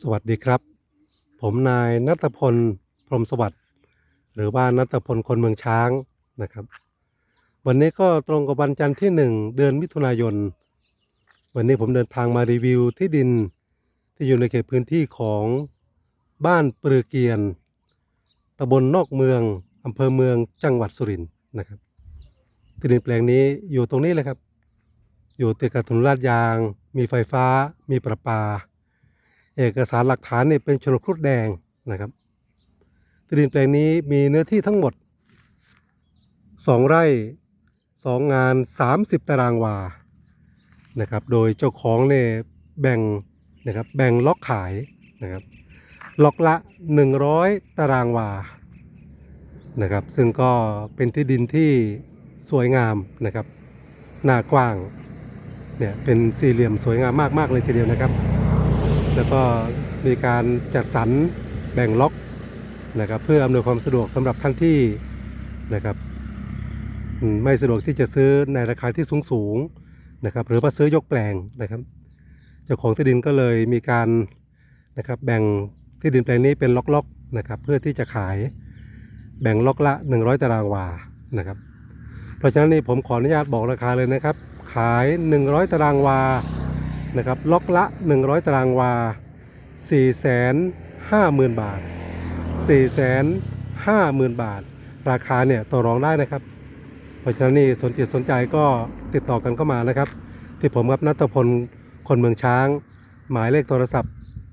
สวัสดีครับ ผมนายนัทพลพรมสวัสดิ์หรือว่านัทพลคนเมืองช้างนะครับ วันนี้ก็ตรงกับวันจันทร์ที่หนึ่งเดือนมิถุนายน วันนี้ผมเดินทางมารีวิวที่ดินที่อยู่ในเขตพื้นที่ของบ้านปรือเกียนตำบลนอกเมืองอำเภอเมืองจังหวัดสุรินทร์นะครับ ที่ดินแปลงนี้อยู่ตรงนี้เลยครับ อยู่ติดกับถนนลาดยาง มีไฟฟ้า มีประปา อกสารหลักฐานเนี่ยเป็นโฉนดครุฑแดงนะครับที่ดินแปลงนี้มีเนื้อที่ทั้งหมด 2 ไร่ 2 งาน 30 ตารางวานะครับ โดยเจ้าของเนี่ยแบ่งนะครับแบ่งล็อกขายนะครับล็อกละ 100 ตารางวานะครับซึ่งก็เป็นที่ดินที่สวยงามนะครับหน้ากว้างเนี่ยเป็นสี่เหลี่ยมสวยงามมากๆเลยทีเดียวนะครับ แล้วก็มีการจัดสรรแบ่งล็อกนะครับเพื่ออำนวยความสะดวกสำหรับท่านที่นะครับไม่สะดวกที่จะซื้อในราคาที่สูงสูงนะครับหรือว่าซื้อยกแปลงนะครับ เจ้าของที่ดินก็เลยมีการนะครับแบ่งที่ดินแปลงนี้เป็นล็อกๆนะครับเพื่อที่จะขายแบ่งล็อกละ 100 ตารางวานะครับ เพราะฉะนั้นนี่ผมขออนุญาตบอกราคาเลยนะครับ ขาย 100 ตารางวา นะครับล็อกละ 100 ตารางวา 450,000 บาท 450,000 บาท ราคาเนี่ยต่อรองได้นะครับ เพราะฉะนั้นนี่สนจิตสนใจก็ติดต่อกันเข้ามานะครับ ที่ผมครับนัทพลคนเมืองช้าง หมายเลขโทรศัพท์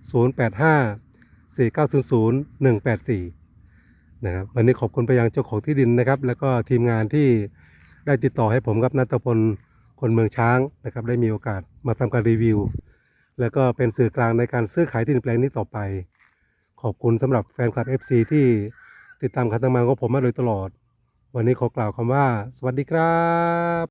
085 4900 184 นะครับวันนี้ขอบคุณไปยังเจ้าของที่ดินนะครับ แล้วก็ทีมงานที่ได้ติดต่อให้ผมกับนัทพล คนเมืองช้างนะครับได้มีโอกาสมาทำการรีวิว แล้วก็เป็นสื่อกลางในการซื้อขายที่ดินแปลงนี้ต่อไป ขอบคุณสำหรับแฟนคลับ FC ที่ติดตามการทำงานของผมมาโดยตลอด วันนี้ขอกล่าวคำว่า สวัสดีครับ